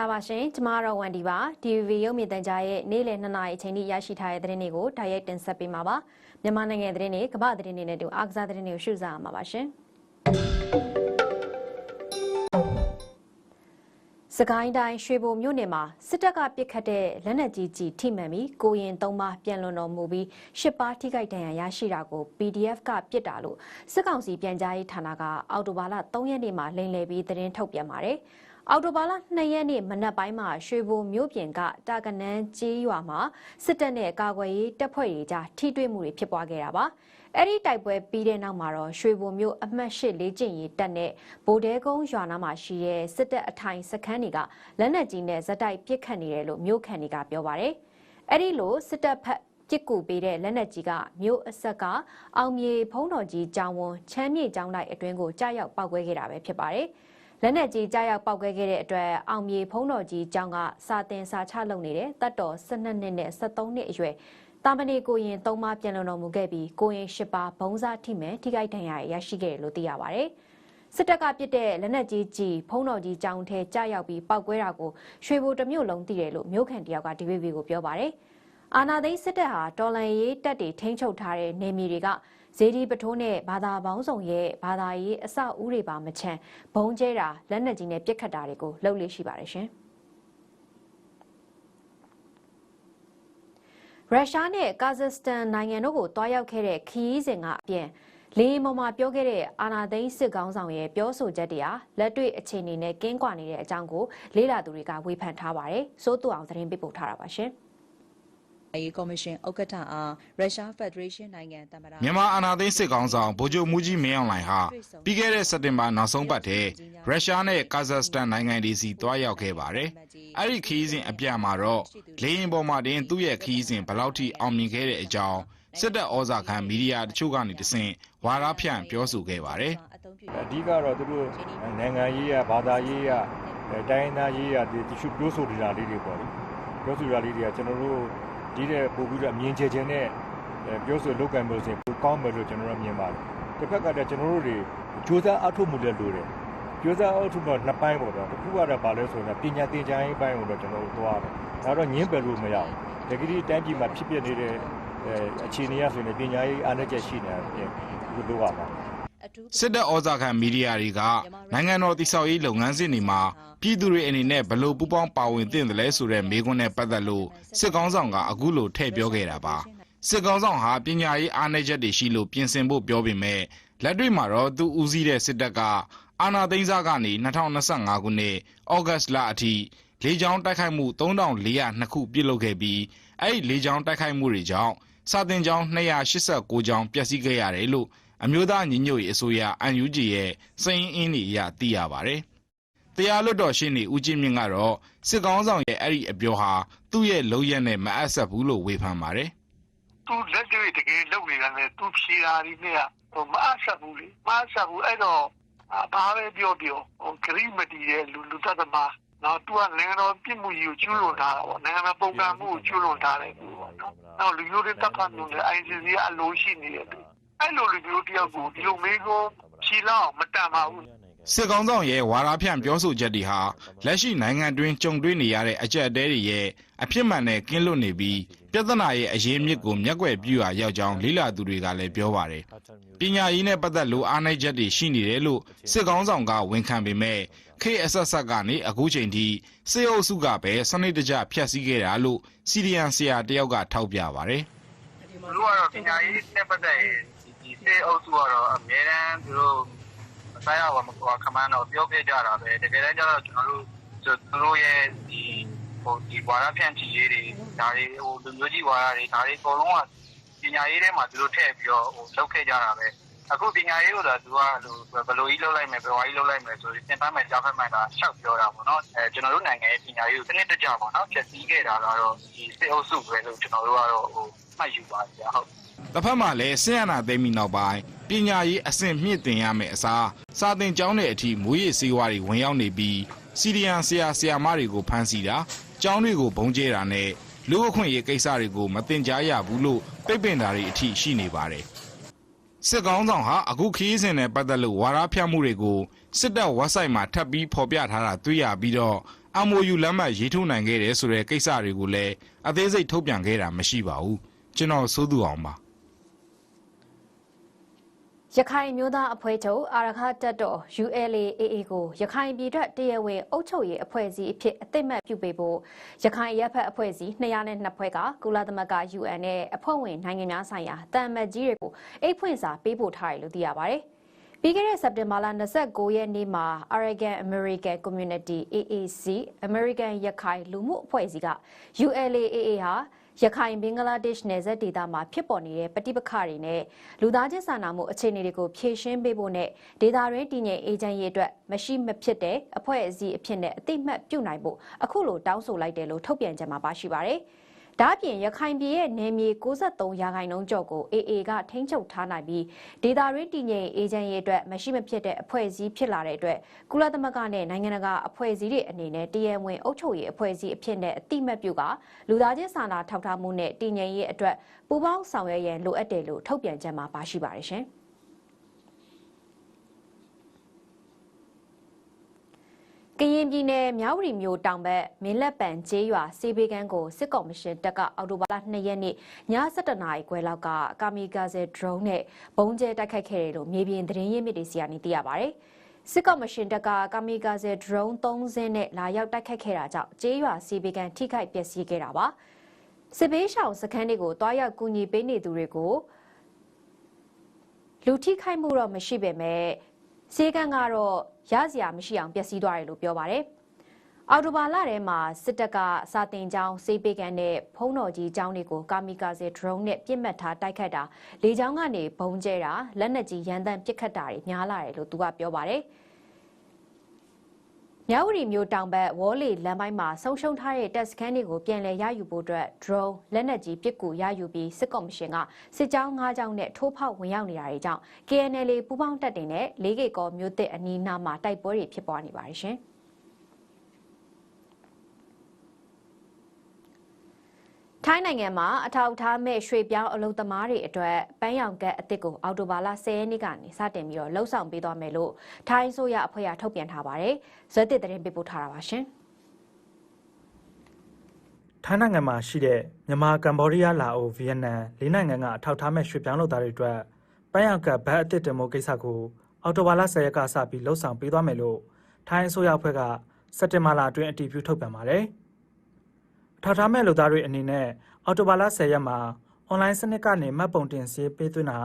လာပါရှင်ကျမတော့ဝန်ဒီပါ DVB ရုပ်မြင်သံကြားရဲ့နေ့လယ်2နာရီအချိန်ထိရရှိထားတဲ့သတင်းတွေကိုတိုက်ရိုက်တင်ဆက်ပေးမှာပါမြန်မာနိုင်ငံသတင်းတွေကမ္ဘာသတင်းတွေနဲ့တူအားကစားသတင်းတွေကိုရှုစားမှာပါရှင်စကိုင်းတိုင်းရွှေဘိုမြို့နယ်မှာစစ်တပ်ကပစ်ခတ်တဲ့လက်နက်ကြီးကြီးထိမှန်ပြီးကိုရင်သုံးပါးပြန်လွန်တော်မူပြီးရှစ်ပါးထိခိုက်ဒဏ်ရာရရှိတာကို PDF ကပစ်တာလို့စစ်ကောင်စီပြန်ကြားရေးဌာနကအော်တိုဘာလ3ရက်နေ့မှာလိန်လည်ပြီးသတင်းထုတ်ပြန်ပါတယ် အော်တိုဘာလ2ရက်နေ့မနက်ပိုင်းမှာရွှေဘိုမြို့ပြင်ကတာကနန်းကျေးရွာမှာစစ်တပ်နဲ့ကာကွယ်ရေးတပ်ဖွဲ့တွေကြားထိတွေ့မှုတွေဖြစ်ပွားခဲ့တာပါအဲ့ဒီတိုက်ပွဲပြီးတဲ့နောက်မှာတော့ရွှေဘုံမြို့အမှတ်၈လေးကျင့်ရေးတပ်နဲ့ဗိုလ်တဲကုန်းရွာနာမှာရှိတဲ့စစ်တပ်အထိုင်စခန်းတွေကလက်နက်ကြီးနဲ့ဇက်တိုက်ပစ်ခတ်နေတယ်လို့မြို့ခံတွေကပြောပါတယ်။အဲ့ဒီလိုစစ်တပ်ဖက်ပစ်ကူပေးတဲ့လက်နက်ကြီးကမြို့အဆက်ကအောင်မြေဖုံးတော်ကြီးကျောင်းဝန်းချမ်းမြေကျောင်းလိုက်အတွင်းကိုကြားရောက်ပောက်ကွဲခဲ့တာပဲဖြစ်ပါတယ်။ လက်နက်ကြီးကြားရောက်ပောက်ကွဲခဲ့တဲ့အတွက်အောင်မြေဖုံးတော်ကြီးကျောင်းကစာတင်စာချလုပ်နေတဲ့တပ်တော်12နှစ်နဲ့73နှစ်အရွယ်တာမဏေကိုရင်၃ပါးပြန်လွန်တော်မူခဲ့ပြီးကိုရင်၈ပါးဘုံစားထိမဲ့ထိခိုက်ဒဏ်ရာရရှိခဲ့တယ်လို့သိရပါဗျ။စစ်တပ်ကပစ်တဲ့လက်နက်ကြီးကြီးဖုံးတော်ကြီးကြောင်ထဲကြားရောက်ပြီးပောက်ကွဲတာကိုရွှေဘိုတစ်မြို့လုံးသိတယ်လို့မြို့ခံတယောက်က DVB ကိုပြောပါတယ်။အာနာသိန်းစစ်တပ်ဟာတော်လန်ရေးတပ်တွေထိန်းချုပ်ထားတဲ့နေမြေတွေက ဇေဒီပထိုးနဲ့ဘာသာပေါင်းစုံရဲ့ဘာသာရေးအဆောက်အဦတွေပါမချမ်းဘုံကျဲတာလက်နက်ကြီးနဲ့ပစ်ခတ်တာတွေကိုလှုပ်လေ့ရှိပါတယ်ရှင်။ရုရှားနဲ့ကာဇက်စတန်နိုင်ငံတို့ကိုတွားရောက်ခဲ့တဲ့ခီးစဉ်ကအပြင်လေမော်မှာပြောခဲ့တဲ့အာနာသိန်းစစ်ကောင်းဆောင်ရဲ့ပြောဆိုချက်တွေဟာလက်တွေ့အခြေအနေနဲ့ကင်းကွာနေတဲ့အကြောင်းကိုလေးလာသူတွေကဝေဖန်ထားပါတယ်။စိုးတူအောင်သတင်းပေးပို့ထားတာပါရှင်။ အေကော်မရှင်ဥက္ကဋ္ဌအားရုရှားဖက်ဒရေးရှင်းနိုင်ငံသမ္မတမြန်မာအာဏာသိမ်းစစ်ကောင်ဆောင်ဗိုလ်ချုပ်မူကြီးမင်းအောင်လှိုင်ဟာပြီးခဲ့တဲ့စက်တင်ဘာနောက်ဆုံးပတ်ထဲရုရှားနဲ့ကာဇက်စတန်နိုင်ငံတွေစီတွားရောက်ခဲ့ပါတယ်။အဲ့ဒီခရီးစဉ်အပြန်မှာတော့လေရင်ပေါ်မှာတင်သူ့ရဲ့ခရီးစဉ်ဘယ်လောက်ထိအောင်မြင်ခဲ့တဲ့အကြောင်းစစ်တပ်ဩဇာခံမီဒီယာတချို့ကနေတဆင့်ဝါဒဖြန့်ပြောဆိုခဲ့ပါတယ်။အဓိကတော့သူတို့နိုင်ငံရေးရဘာသာရေးရအဲတိုင်းရင်းသားရေးရဒီတချို့ပြောဆိုနေတာလေးတွေပေါ့လေပြောဆိုတာလေးတွေကကျွန်တော်တို့ ဒီတဲ့ပို့ပြီးတော့အမြင်ချေခြင်းနဲ့အဲပြောဆိုလုပ်ကံလို့ဆိုရင်ပိုကောင်းမယ်လို့ကျွန်တော်တို့မြင်ပါတယ်တစ်ဖက်ကတည်းကကျွန်တော်တို့တွေကြိုးစားအထောက်မှုလည်းလိုတယ်ကြိုးစားအထောက်မှုနှစ်ပိုင်းပေါ့တော့တစ်ခုကတော့ဘာလဲဆိုတော့ပညာသင်ကြားရေးပိုင်းကိုတော့ကျွန်တော်တို့သွားတယ်ဒါတော့ညင်းပယ်လို့မရဘူးတကယ်ကြီးတိုင်းပြည်မှာဖြစ်ပျက်နေတဲ့အဲအခြေအနေရဆိုရင်ပညာရေးအားနည်းချက်ရှိနေတာပြင်ဒီလိုပါပါ စစ်တပ်ဩဇာခံမီဒီယာတွေကနိုင်ငံတော်တည်ဆောက်ရေးလုပ်ငန်းစဉ်တွေမှာပြည်သူတွေအနေနဲ့ဘလို့ပူးပေါင်းပါဝင်သင့်တယ်လဲဆိုတဲ့မေးခွန်းနဲ့ပတ်သက်လို့စစ်ကောင်းဆောင်ကအခုလိုထည့်ပြောခဲ့တာပါစစ်ကောင်းဆောင်ဟာပညာရေးအားနည်းချက်တွေရှိလို့ပြင်ဆင်ဖို့ပြောပေမဲ့လက်တွေ့မှာတော့သူဦးစီးတဲ့စစ်တပ်ကအာဏာသိမ်းစားကနေ2025ခုနှစ်ဩဂတ်လအထိလေကြောင်းတိုက်ခိုက်မှု3402ခုပြုလုပ်ခဲ့ပြီးအဲ့ဒီလေကြောင်းတိုက်ခိုက်မှုတွေကြောင့်စာတင်ကြောင်း289ကြောင်းပျက်စီးခဲ့ရတယ်လို့ အမျိုးသားညီညွတ်ရေးအစိုးရ UNG ရဲ့စိန်အင်းတွေအရသိရပါတယ်။တရားလွတ်တော်ရှင်းနေဦးကျင်းမြင့်ကတော့စစ်ကောင်းဆောင်ရဲ့အဲ့ဒီအပြောဟာသူ့ရဲ့လုံရက်နဲ့မအပ်ဆက်ဘူးလို့ဝေဖန်ပါတယ်သူလက်တွေ့တကယ်လုပ်နေတာနဲ့သူဖြေတာဒီနဲ့ကဟိုမအပ်ဆက်ဘူးလေမအပ်ဆက်ဘူးအဲ့တော့အာဘာပဲပြောပြောဟိုဂရိမတီတဲ့လူလူသက်သမားနော်သူကနိုင်ငံတော်ပြစ်မှုကြီးကိုကျူးလွန်ထားတာပေါ့နိုင်ငံတော်ပုံကံမှုကိုကျူးလွန်ထားတယ်ပေါ့နော်နောက်လူမျိုးတွေတပ်ဖတ်မှုနဲ့ ICC ကအလိုရှိနေတယ်သူ အဲ့လိုလူမျိုးတယောက်ကိုဒီလိုမေးခွန်းဖြေလောက်မတန်ပါဘူး။စစ်ကောင်းဆောင်ရဲ့ဝါဒဖြန့်ပြောဆိုချက်တွေဟာလက်ရှိနိုင်ငံတွင်းကြုံတွေ့နေရတဲ့အကြက်အတဲတွေရဲ့အဖြစ်မှန်နဲ့ကင်းလွတ်နေပြီးပြဿနာရဲ့အရေးမြစ်ကိုမျက်ကွယ်ပြုရာရောက်ကြောင်းလေးလာသူတွေကလည်းပြောပါတယ်။ပညာရေးနဲ့ပတ်သက်လို့အားနည်းချက်တွေရှိနေတယ်လို့စစ်ကောင်းဆောင်ကဝန်ခံပေမဲ့ခေတ်အဆက်ဆက်ကနေအခုချိန်ထိစစ်အုပ်စုကပဲစနစ်တကျဖျက်ဆီးခဲ့တာလို့စီရီယန်ဆရာတယောက်ကထောက်ပြပါတယ်။သူတို့ကတော့ပညာရေးနဲ့ပတ်သက်ရင် ဒီစေအုပ်စုကတော့အများတန်းသူတို့မဆိုင်ရပါမကွာခမန်းတော့ပြောပြကြတာပဲတကယ်တမ်းကျတော့ကျွန်တော်တို့သူတို့ရဲ့ဒီဟိုဒီဝါရဖြန့်ချီရေးတွေဒါတွေဟိုလူမျိုးကြီးဝါရတွေဒါတွေအကုန်လုံးကပညာရေးထဲမှာသူတို့ထည့်ပြီးတော့ဟိုလုပ်ခဲ့ကြတာပဲအခုပညာရေးကိုတော့သူကဘယ်လိုကြီးလုပ်လိုက်မယ်ဘယ်ဝါကြီးလုပ်လိုက်မယ်ဆိုရင်သင်တန်းမယ်ကြားဖက်မှန်တာရှောက်ပြောတာပေါ့နော်အဲကျွန်တော်တို့နိုင်ငံရဲ့ပညာရေးကိုစနစ်တကျပေါ့နော်ဖြည့်ဆည်းခဲ့တာကတော့ဒီစစ်အုပ်စုပဲလို့ကျွန်တော်တို့ကတော့ဟိုမှတ်ယူပါကြဟုတ် တစ်ဖက်မှာလည်းဆင်းရနာသိမ်းပြီးနောက်ပိုင်းပညာရေးအဆင့်မြင့်တင်ရမယ်အစားစာသင်ကျောင်းတွေအထိမွေးရည်စေဝါတွေဝင်ရောက်နေပြီးစီရီယန်ဆရာဆရာမတွေကိုဖမ်းဆီးတာကျောင်းတွေကိုဘုံကျဲတာနဲ့လူ့အခွင့်အရေးကိစ္စတွေကိုမတင်ကြားရဘူးလို့ပြစ်ပင်တာတွေအထိရှိနေပါတယ်စစ်ကောင်းဆောင်ဟာအခုခီးစဉ်နဲ့ပတ်သက်လို့ဝါဒဖြန့်မှုတွေကိုစစ်တပ် website မှာထပ်ပြီးဖော်ပြထားတာတွေ့ရပြီးတော့ MOU လက်မှတ်ရေးထိုးနိုင်ခဲ့တယ်ဆိုတဲ့ကိစ္စတွေကိုလည်းအသေးစိတ်ထုတ်ပြန်ခဲ့တာမရှိပါဘူးကျွန်တော်စိုးသူအောင်ပါ ရခိုင်မျိုးသားအဖွဲ့ချုပ်အာရခတက်တော် ULAAA ကိုရခိုင်ပြည်ထွက်တရားဝင်အုပ်ချုပ်ရေးအဖွဲ့အစည်းအဖြစ်အသိမှတ်ပြုပေးဖို့ရခိုင်ရပ်ဖက်အဖွဲ့အစည်း202ဖွဲ့ကကုလသမဂ္ဂ UN နဲ့အဖွဲ့ဝင်နိုင်ငံများဆိုင်ရာတာမတ်ကြီးတွေကိုအိတ်ဖွင့်စာပေးပို့ထားတယ်လို့သိရပါတယ်။ပြီးခဲ့တဲ့စက်တင်ဘာလ29ရက်နေ့မှာ Aragon American Community AAC American ရခိုင်လူမှုအဖွဲ့အစည်းက ULAAA ဟာ ရခိုင်ဘင်္ဂလားဒေ့ရှ်နယ်စပ်ဒေသမှာဖြစ်ပေါ်နေတဲ့ပဋိပက္ခတွေနဲ့လူသားချင်းစာနာမှုအခြေအနေတွေကိုဖြေရှင်းပေးဖို့နဲ့ဒေသတွင်းတည်ငြိမ်အေးချမ်းရေးအတွက်မရှိမဖြစ်တဲ့အဖွဲ့အစည်းအဖြစ်နဲ့အတိမတ်ပြုနိုင်ဖို့အခုလိုတောင်းဆိုလိုက်တယ်လို့ထုတ်ပြန်ကြမှာပါရှိပါတယ်။ ဒါ့အပြင်ရခိုင်ပြည်ရဲ့နယ်မြေ63ရာခိုင်နှုန်းကျော်ကို AA ကထိန်းချုပ်ထားနိုင်ပြီးဒေသတွင်းတည်ငြိမ်အေးချမ်းရေးအတွက်မရှိမဖြစ်တဲ့အဖွဲ့အစည်းဖြစ်လာတဲ့အတွက်ကုလသမဂ္ဂနဲ့နိုင်ငံတကာအဖွဲ့အစည်းတွေအနေနဲ့တရားဝင်အုပ်ချုပ်ရေးအဖွဲ့အစည်းအဖြစ်နဲ့အတိမတ်ပြုကလူသားချင်းစာနာထောက်ထားမှုနဲ့တည်ငြိမ်ရေးအတွက်ပူးပေါင်းဆောင်ရွက်ရန်လိုအပ်တယ်လို့ထုတ်ပြန်ကြမှာပါရှိပါတယ်ရှင်။ ကရင်ပြည်နယ်မြောက်ဝတီမြို့တောင်ဘက်မင်းလက်ပံကျေးရွာစေဘေကန်းကိုစစ်ကော်မရှင်တပ်ကအော်တိုဘာလ2ရက်နေ့ည7:00နာရီခွဲလောက်ကကာမီကာဇယ်ဒရုန်းနဲ့ဘုံကျဲတိုက်ခိုက်ခဲ့တယ်လို့မြေပြင်သတင်းရင်းမြစ်တွေစီကနေသိရပါဗျ။စစ်ကော်မရှင်တပ်ကကာမီကာဇယ်ဒရုန်း3စင်းနဲ့လာရောက်တိုက်ခိုက်ခဲ့တာကြောင့်ကျေးရွာစေဘေကန်းထိခိုက်ပျက်စီးခဲ့တာပါ။စစ်ဘေးရှောင်စခန်းတွေကိုတွားရောက်ကူညီပေးနေသူတွေကိုလူထိခိုက်မှုတော့မရှိပေမဲ့ စေကန်ကတော့ရစရာမရှိအောင်ပျက်စီးသွားတယ်လို့ပြောပါတယ်။အော်တိုဘာလထဲမှာစစ်တပ်ကစာတင်ကျောင်းစေးပေကန်နဲ့ဖုံးတော်ကြီးကျောင်းတွေကိုကာမီကာဇေဒရုန်းနဲ့ပြစ်မှတ်ထားတိုက်ခတ်တာလေကျောင်းကနေဘုံကျဲတာလက်နက်ကြီးရန်တမ်းပစ်ခတ်တာတွေများလာတယ်လို့သူကပြောပါတယ်။ မြောက်ဝတီမျိုးတောင်ဘက်ဝေါ်လီလမ်းပိုင်းမှာဆုံရှုံထားတဲ့တပ်စခန်းတွေကိုပြန်လည်ရယူဖို့အတွက် drone လက်နက်ကြီးပစ်ကူရယူပြီးစစ်ကော်မရှင်ကစစ်ကြောင်း၅ကြောင်းနဲ့ထိုးဖောက်ဝင်ရောက်နေတာတွေကြောင့် KNL ပူးပေါင်းတပ်တွေနဲ့လေးကေကောမျိုးသစ်အနီးနားမှာတိုက်ပွဲတွေဖြစ်ပွားနေပါတယ်ရှင်။ ထိုင်းနိုင်ငံမှာအထောက်အထားမဲ့ရွှေပြောင်းအလုပ်သမားတွေအတွက်ပန်းရောင်ကတ်အသစ်ကိုအော်တိုဘာလ10ရက်နေ့ကနေစတင်ပြီးတော့လှုပ်ဆောင်ပေးသွားမယ်လို့ထိုင်းဆိုရအဖွဲ့ကထုတ်ပြန်ထားပါတယ်။ဇွဲတစ်သတင်းပေးပို့ထားတာပါရှင်ထိုင်းနိုင်ငံမှာရှိတဲ့မြန်မာကမ္ဘောဒီးယားလာအိုဗီယက်နမ်လေးနိုင်ငံကအထောက်ထားမဲ့ရွှေ့ပြောင်းလုပ်သားတွေအတွက်ပန်းရောက်ကဘတ်အသစ်တင်မို့ကိစ္စကိုအော်တိုဘာလ10ရက်ကစပြီးလှုပ်ဆောင်ပေးသွားမယ်လို့ထိုင်းအစိုးရအဖွဲ့ကစက်တင်ဘာလအတွင်းအတည်ပြုထုတ်ပြန်ပါတယ်။ အထောက်ထားမဲ့လုပ်သားတွေအနေနဲ့အော်တိုဘာလ10ရက်မှာအွန်လိုင်းစနစ်ကနေမှတ်ပုံတင်ဆေးပေးသွင်းတာ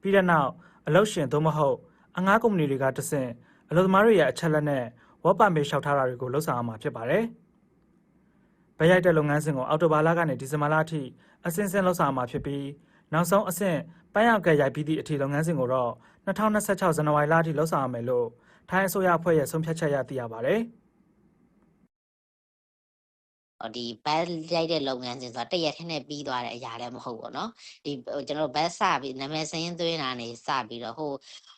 ပြီးတဲ့နောက်အလုပ်ရှင်သို့မဟုတ်အငှားကုမ္ပဏီတွေကတဆင့်အလုပ်သမားတွေရဲ့အချက်လက်နဲ့ဝက်ပါမေးလျှောက်ထားတာတွေကိုလှုပ်ဆောင်ရမှာဖြစ်ပါတယ်။ဗရိုက်တဲ့လုပ်ငန်းစဉ်ကိုအော်တိုဘာလကနေဒီဇင်ဘာလအထိအစဉ်စဉ်လှုပ်ဆောင်ရမှာဖြစ်ပြီးနောက်ဆုံးအဆင့်ပန်းရောက်ကရိုက်ပြီးသည့်အထည်လုပ်ငန်းစဉ်ကိုတော့2026ဇန်နဝါရီလအထိလှုပ်ဆောင်ရမယ်လို့ထိုင်းအစိုးရအဖွဲ့ရဲ့ဆုံးဖြတ်ချက်အရသိရပါတယ်။ဟို ဒီဘတ်ရိုက်တဲ့လုပ်ငန်းစဉ်ဆိုတာတရက်ထင်းနဲ့ပြီးသွားတဲ့အရာလည်းမဟုတ်ဘူးเนาะဒီဟိုကျွန်တော်တို့ဘတ်စပြီးနာမည်စရင်းသွင်းတာနေစပြီးတော့ဟို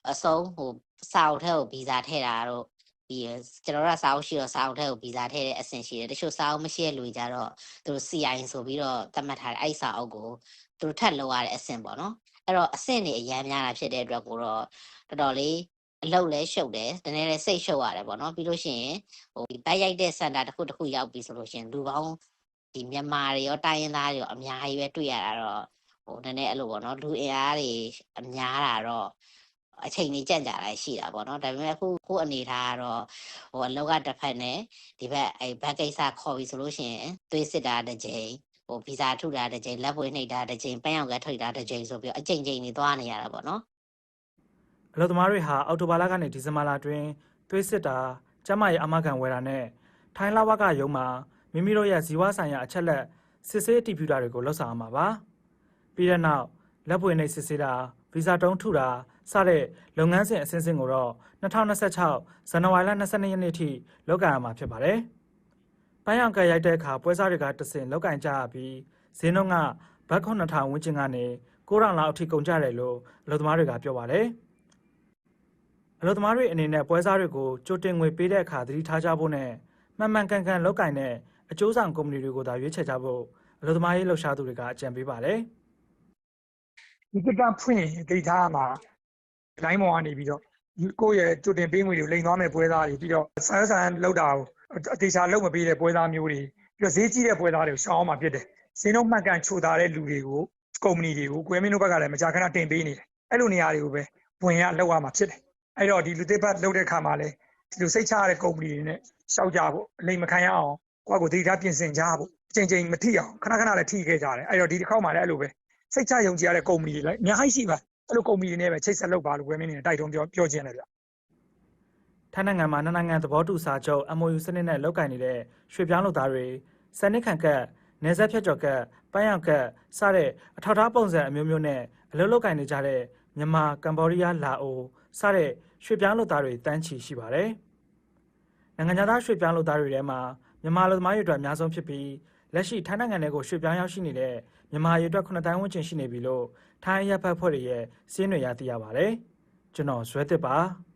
အစုံဟိုစာအုပ်ထဲကိုဗီဇာထည့်တာတော့ဒီကျွန်တော်တို့ကစာအုပ်ရှိတော့စာအုပ်ထဲကိုဗီဇာထည့်တဲ့အဆင့်ရှိတယ်တချို့စာအုပ်မရှိတဲ့လူတွေကြတော့သူတို့ CI ဆိုပြီးတော့သတ်မှတ်ထားတဲ့အဲ့ဒီစာအုပ်ကိုသူတို့ထပ်လောက်ရတဲ့အဆင့်ပေါ့နော်အဲ့တော့အဆင့်တွေအများများတာဖြစ်တဲ့အတွက်ကိုတော့တော်တော်လေး အလုပ်လဲရှုပ်တယ်တနေ့လဲစိတ်ရှုပ်ရတယ်ပေါ့နော်ပြီးလို့ရှိရင်ဟိုဒီဘက်ရိုက်တဲ့စင်တာတစ်ခုတစ်ခုရောက်ပြီဆိုလို့ရှိရင်လူပေါင်းဒီမြန်မာတွေရောတိုင်းရင်းသားတွေရောအများကြီးပဲတွေ့ရတာတော့ဟိုနည်းနည်းအဲ့လိုပေါ့နော်လူအင်အားတွေအများတာတော့အချိန်ကြီးကြန့်ကြတာရှိတာပေါ့နော်ဒါပေမဲ့အခုခုအနေထားကတော့ဟိုအလောက်ကတစ်ဖက်နဲ့ဒီဘက်အဲ့ဘက်ကိစ္စခေါ်ပြီဆိုလို့ရှိရင်သွေးစစ်တာတစ်ချိန်ဟိုဗီဇာထုတာတစ်ချိန်လက်ပွေးနှိပ်တာတစ်ချိန်ပန်းရောက်ကထုတ်တာတစ်ချိန်ဆိုပြီးတော့အချိန်ချိန်နေသွားနေရတာပေါ့နော် အလုပ်သမားတွေဟာအောက်တိုဘာလကနေဒီဇင်ဘာလအတွင်းသွေးစစ်တာကျန်းမာရေးအမခံဝယ်တာနဲ့ထိုင်းလဝကရုံးမှာမိမိတို့ရဲ့ဇီဝဆိုင်ရာအချက်လက်စစ်ဆေးအတည်ပြုတာတွေကိုလှုပ်ဆောင်ရမှာပါပြီးတဲ့နောက်လက်ပွေနှိပ်စစ်ဆေးတာဗီဇာတုံးထုတာစတဲ့လုပ်ငန်းစဉ်အဆင့်ဆင့်ကိုတော့2026ဇန်နဝါရီလ22ရက်နေ့ထိလုပ်ကိုင်ရမှာဖြစ်ပါတယ်။ပန်းရောင်ကရိုက်တဲ့အခါပွဲစားတွေကတဆင့်လုပ်ကိုင်ကြရပြီးဈေးနှုန်းကဘတ်9000ဝန်းကျင်ကနေ9000လောက်အထိကုန်ကြတယ်လို့အလုပ်သမားတွေကပြောပါတယ်။ အလုပ်သမားတွေအနေနဲ့ပွဲစားတွေကိုကြိုတင်ငွေပေးတဲ့အခါသတိထားကြဖို့နဲ့မှန်မှန်ကန်ကန်လုပ်ကိုင်တဲ့အကျိုးဆောင်ကုမ္ပဏီတွေကိုသာရွေးချယ်ကြဖို့အလုပ်သမားရေးလှုပ်ရှားသူတွေကအကြံပေးပါတယ်။ဒီကတဖွင့်ရင်ဒိတ်ထားမှာလိုင်းမောင်ကနေပြီးတော့ကိုယ့်ရဲ့ကြိုတင်ပေးငွေတွေကိုလိမ်သွားမဲ့ပွဲသားတွေပြီးတော့ဆန်းဆန်းလောက်တာကိုအတေချာလောက်မပေးတဲ့ပွဲသားမျိုးတွေပြီးတော့ဈေးကြီးတဲ့ပွဲသားတွေကိုရှောင်းအောင်မှာဖြစ်တယ်ဈေးနှုန်းမှတ်ကန်ချိုတာတဲ့လူတွေကိုကုမ္ပဏီတွေကိုကွဲမင်းတို့ဘက်ကလည်းမကြာခဏတင်ပေးနေတယ်အဲ့လိုနေရာတွေကိုပဲဝင်ရလောက်ရမှာဖြစ်တယ် အဲ့တော့ဒီလူသစ်ဘတ်လောက်တဲ့ခါမှာလည်းဒီလိုစိတ်ချရတဲ့ကုမ္ပဏီတွေနဲ့ရှောက်ကြဖို့အလိမ်မခံရအောင်ကိုယ့်ကိုယ်ဒိတ်ထားပြင်ဆင်ကြဖို့အချိန်ချင်းမထိအောင်ခဏခဏလည်းထိခဲ့ကြတယ်အဲ့တော့ဒီတစ်ခေါက်မှလည်းအဲ့လိုပဲစိတ်ချယုံကြည်ရတဲ့ကုမ္ပဏီတွေလည်းအများကြီးရှိပါအဲ့လိုကုမ္ပဏီတွေနဲ့ပဲချိတ်ဆက်လုပ်ပါလို့ဝယ်မင်းနေတိုက်တွန်းပြောပြောခြင်းတယ်ဗျထိုင်းနိုင်ငံမှာနှစ်နိုင်ငံသဘောတူစာချုပ် MOU စနစ်နဲ့လုပ်ကိုင်နေတဲ့ရွှေ့ပြောင်းလုပ်သားတွေစနစ်ခံကတ်နေဆက်ဖြတ်ကျော်ကတ်ပန်းရောင်ကတ်စတဲ့အထောက်အထားပုံစံအမျိုးမျိုးနဲ့အလုပ်လုပ်ကိုင်နေကြတဲ့မြန်မာကမ္ဘောဒီးယားလာအို စတဲ့ရွှေ့ပြောင်းလုပ်သားတွေတန်းချီရှိပါတယ်။နိုင်ငံခြားသားရွှေ့ပြောင်းလုပ်သားတွေထဲမှာမြန်မာလူသမားတွေအတွက်အများဆုံးဖြစ်ပြီးလက်ရှိထိုင်းနိုင်ငံတွေကိုရွှေ့ပြောင်းရောက်ရှိနေတဲ့မြန်မာတွေအတွက်9တန်းဝန်းကျင်ရှိနေပြီလို့ထိုင်းရပ်ဖက်ဖွဲ့တွေရဲ့စည်းနှွေရသိရပါတယ်။ကျွန်တော်ဇွဲသစ်ပါ။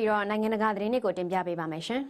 ပြီးတော့နိုင်ငံတကာသတင်းတွေကိုတင်ပြပေးပါမယ်ရှင်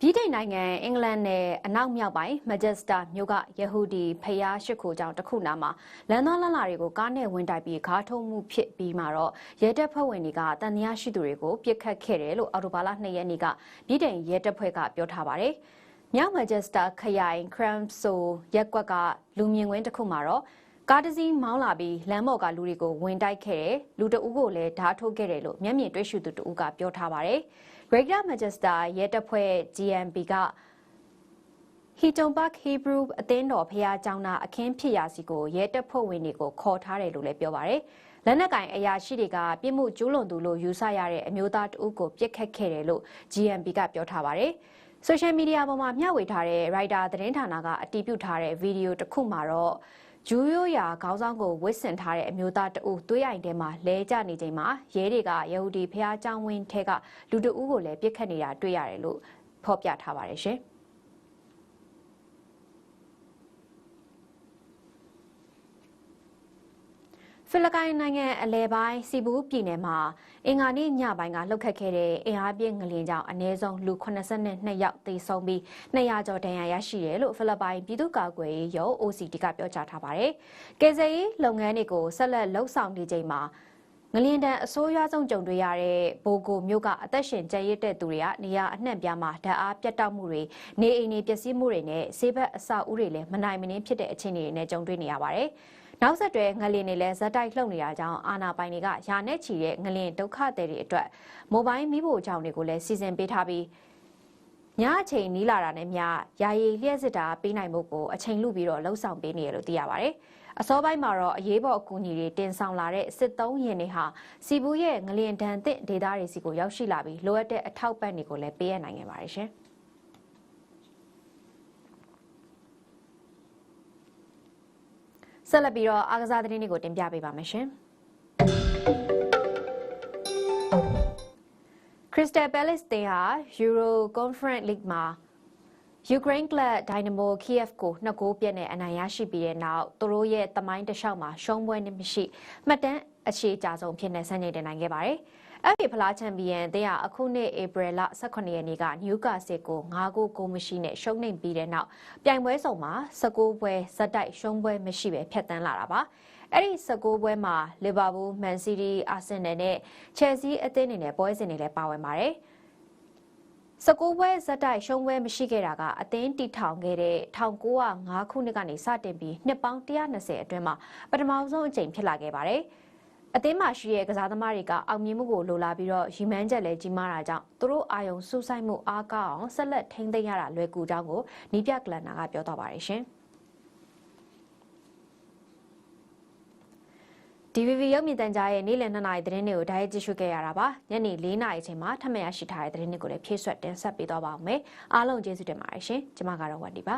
ပြည်ထိုင်နိုင်ငံအင်္ဂလန်နယ်အနောက်မြောက်ပိုင်းမန်ချက်စတာမြို့ကယဟူဒီဖျားရှိခိုးကျောင်းတစ်ခုနာမှာလန်သောလန်လာတွေကိုကားနဲ့ဝင်တိုက်ပြီးခါထုံးမှုဖြစ်ပြီးမှတော့ရဲတပ်ဖွဲ့ဝင်တွေကတန်တရားရှိသူတွေကိုပြစ်ခတ်ခဲ့တယ်လို့အော်တိုဘာလ2ရက်နေ့ကပြည်ထိုင်ရဲတပ်ဖွဲ့ကပြောထားပါတယ်။မြောက်မန်ချက်စတာခရိုင်ခရမ်ဆိုရက်ကွက်ကလူမြင်ကွင်းတစ်ခုမှာတော့ ကားတစ်စီးမောင်းလာပြီးလမ်းပေါ်ကလူတွေကိုဝင်တိုက်ခဲ့တယ်လူတအုပ်ကိုလည်းဓာတ်ထုတ်ခဲ့တယ်လို့မျက်မြင်တွေ့ရှိသူတဦးကပြောထားပါတယ်။ Greater Manchester ရဲတပ်ဖွဲ့ GMB က Heaton Park Hebrew အသင်းတော်ဖျားကျောင်းသားအခင်းဖြစ်ရာစီကိုရဲတပ်ဖွဲ့ဝင်တွေကိုခေါ်ထားတယ်လို့လည်းပြောပါတယ်။လက်နက်ကင်အရာရှိတွေကပြစ်မှုကျူးလွန်သူလို့ယူဆရတဲ့အမျိုးသားတဦးကိုပြစ်ခတ်ခဲ့တယ်လို့ GMB ကပြောထားပါတယ်။ social media ပေါ်မှာမျှဝေထားတဲ့ writer သတင်းဌာနကအတည်ပြုထားတဲ့ဗီဒီယိုတစ်ခုမှာတော့ ဂျူးရိုးရာခေါင်းဆောင်ကိုဝစ်ဆင်ထားတဲ့အမျိုးသားတအုပ်သွေးအိုင်ထဲမှာလဲကျနေချိန်မှာရဲတွေကယဟူဒီဖျားကျောင်းဝင်းထဲကလူတအုပ်ကိုလည်းပြစ်ခတ်နေတာတွေ့ရတယ်လို့ဖော်ပြထားပါတယ်ရှင်။ ဖိလစ်ပိုင်နိုင်ငံအလဲပိုင်းစီဘူးပြည်နယ်မှာအင်္ဂါနေ့ညပိုင်းကလှုပ်ခတ်ခဲ့တဲ့အင်အားပြင်းငလျင်ကြောင့်အနည်းဆုံးလူ82ယောက်သေဆုံးပြီး200ကျော်ဒဏ်ရာရရှိတယ်လို့ဖိလစ်ပိုင်ပြည်သူ့ကာကွယ်ရေးရုံး OCD ကပြောကြားထားပါတယ်။ကယ်ဆယ်ရေးလုပ်ငန်းတွေကိုဆက်လက်လှုပ်ဆောင်နေချိန်မှာငလျင်တန်အဆိုးရွားဆုံးကြုံတွေ့ရတဲ့ဘိုကိုမြို့ကအသက်ရှင်ကျန်ရစ်တဲ့သူတွေကနေရာအနှံ့ပြားမှာဓာတ်အားပြတ်တောက်မှုတွေနေအိမ်တွေပျက်စီးမှုတွေနဲ့ဆေးဘက်အဆောက်အဦတွေလည်းမနိုင်မနှင်းဖြစ်တဲ့အခြေအနေတွေနဲ့ကြုံတွေ့နေရပါတယ်။ နောက်ဆက်တွဲငလျင်တွေလည်းဇက်တိုက်လှုပ်နေတာကြောင့်အာနာပိုင်တွေကယာနဲ့ချီတဲ့ငလျင်ဒုက္ခသည်တွေအတွက်မိုဘိုင်းမိဖို့ကြောင့်တွေကိုလည်းစီစဉ်ပေးထားပြီးညအချိန်နီးလာတာနဲ့မျှယာယီလျှက်စစ်တာပေးနိုင်မှုကိုအချိန်လူပြီးတော့လှုပ်ဆောင်ပေးနေရလို့သိရပါတယ်။အစောပိုင်းမှာတော့အရေးပေါ်အကူအညီတွေတင်ဆောင်လာတဲ့စစ်သုံးရင်တွေဟာစီဘူးရဲ့ငလျင်ဒဏ်သင့်ဒေသတွေစီကိုရောက်ရှိလာပြီးလိုအပ်တဲ့အထောက်ပံ့တွေကိုလည်းပေးရနိုင်ခဲ့ပါတယ်ရှင်။ ဆက်လက်ပြီးတော့အားကစားသတင်းတွေကိုတင်ပြပေးပါမယ်ရှင်။ Crystal Palace တင်ဟာ Euro Conference League မှာ Ukraine Club Dynamo Kiev ကိုနှစ်ဂိုးပြည့်နဲ့အနိုင်ရရှိပြီးတဲ့နောက်သူတို့ရဲ့တမိုင်းတစ်လျှောက်မှာရှုံးပွဲနဲ့မရှိမှတ်တမ်း အခြေအကျဆုံးဖြစ်နေဆန်းနေတင်နိုင်ခဲ့ပါတယ်။ FA ဖလားချန်ပီယံတဲ့ဟာအခုနှစ်ဧပြီလ18ရက်နေ့ကနယူကာဆယ်ကို9ဂိုးကိုမရှိနဲ့ရှုံးနိမ့်ပြီးတဲ့နောက်ပြိုင်ပွဲစုံမှာ19ပွဲဇက်တိုက်ရှုံးပွဲမရှိပဲဖျက်ဆီးလာတာပါအဲ့ဒီ19ပွဲမှာလီဗာပူးမန်စီးတီးအာဆင်နယ်နဲ့ချယ်ဆီအသင်းတွေနဲ့ပွဲစဉ်တွေလည်းပါဝင်ပါတယ်19ပွဲဇက်တိုက်ရှုံးပွဲမရှိခဲ့တာကအသင်းတီထောင်ခဲ့တဲ့1905ခုနှစ်ကနေစတင်ပြီးနှစ်ပေါင်း120အတွင်းမှာပထမဆုံးအကြိမ်ဖြစ်လာခဲ့ပါတယ်။ အသင်းမှာရှိတဲ့ကစားသမားတွေကအောင်မြင်မှုကိုလိုလားပြီးတော့ရီမန်းချက်လည်းကြီးမားတာကြောင့်သူတို့အာယုံစူးစိုက်မှုအားကောင်းအောင်ဆက်လက်ထိန်းသိမ်းရတာလွယ်ကူကြောင်းကိုနီးပြကလန်နာကပြောသွားပါတယ်ရှင်။ DVB ရုပ်မြင်သံကြားရဲ့နေ့လယ်2နာရီသတင်းတွေကိုဓာတ်ရိုက်ကြည့်ရှုခဲ့ရတာပါညနေ4နာရီအချိန်မှာထပ်မံရရှိထားတဲ့သတင်းတွေကိုလည်းဖြည့်ဆွတ်တင်ဆက်ပေးသွားပါဦးမယ်အားလုံးကျေးဇူးတင်ပါတယ်ရှင်ကျွန်မကတော့ဝတ်ဒီပါ